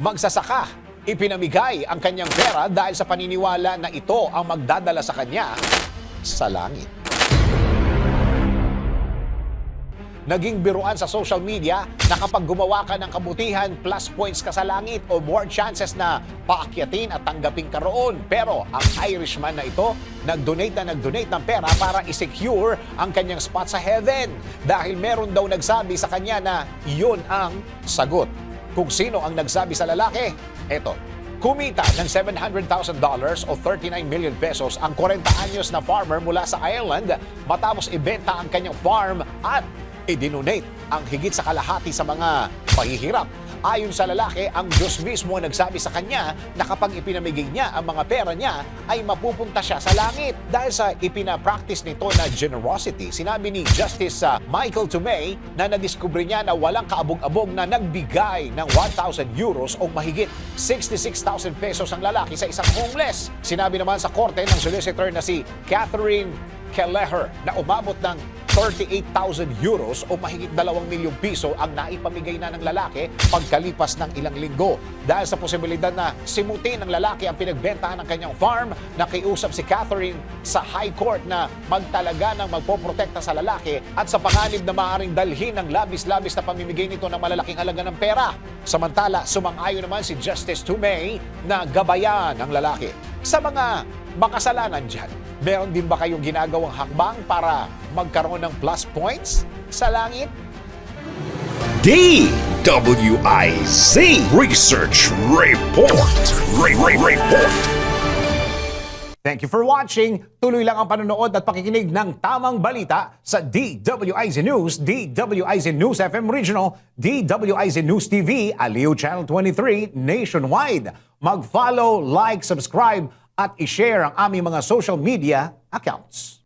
magsasaka. Ipinamigay ang kanyang pera dahil sa paniniwala na ito ang magdadala sa kanya sa langit. Naging biruan sa social media na kapag gumawa ka ng kabutihan, plus points ka sa langit o more chances na paakyatin at tanggapin ka roon. Pero ang Irishman na ito, nag-donate na nag-donate ng pera para i-secure ang kanyang spot sa heaven. Dahil meron daw nagsabi sa kanya na iyon ang sagot. Kung sino ang nagsabi sa lalaki, eto, Kumita ng $700,000 o 39 million pesos ang 40 anyos na farmer mula sa Ireland matapos ibenta ang kanyang farm at idinonate ang higit sa kalahati sa mga pahihirap. Ayon sa lalaki, ang Diyos mismo nagsabi sa kanya na kapag ipinamigay niya ang mga pera niya, ay mapupunta siya sa langit. Dahil sa ipinapractice nito na generosity, sinabi ni Justice uh, Michael Tumay na nadiskubre niya na walang kaabog-abog na nagbigay ng 1,000 euros o mahigit 66,000 pesos ang lalaki sa isang homeless. Sinabi naman sa korte ng solicitor na si Catherine Kelleher na umabot ng 38,000 euros o mahigit 2 milyong piso ang naipamigay na ng lalaki pagkalipas ng ilang linggo. Dahil sa posibilidad na simutin ng lalaki ang pinagbentahan ng kanyang farm, nakiusap si Catherine sa High Court na magtalaga ng magpoprotekta sa lalaki at sa panganib na maaaring dalhin ng labis-labis na pamimigay nito ng malalaking halaga ng pera. Samantala, sumang-ayon naman si Justice Tumay na gabayan ang lalaki. Sa mga makasalanan dyan, meron din ba kayong ginagawang hakbang para magkaroon ng plus points sa langit? DWIZ Research Report. Re- Re- Report. Thank you for watching. Tuloy lang ang panonood at pakikinig ng tamang balita sa DWIZ News, DWIZ News FM Regional, DWIZ News TV, Aliw Channel 23 nationwide. Mag-follow, like, subscribe at i-share ang aming mga social media accounts.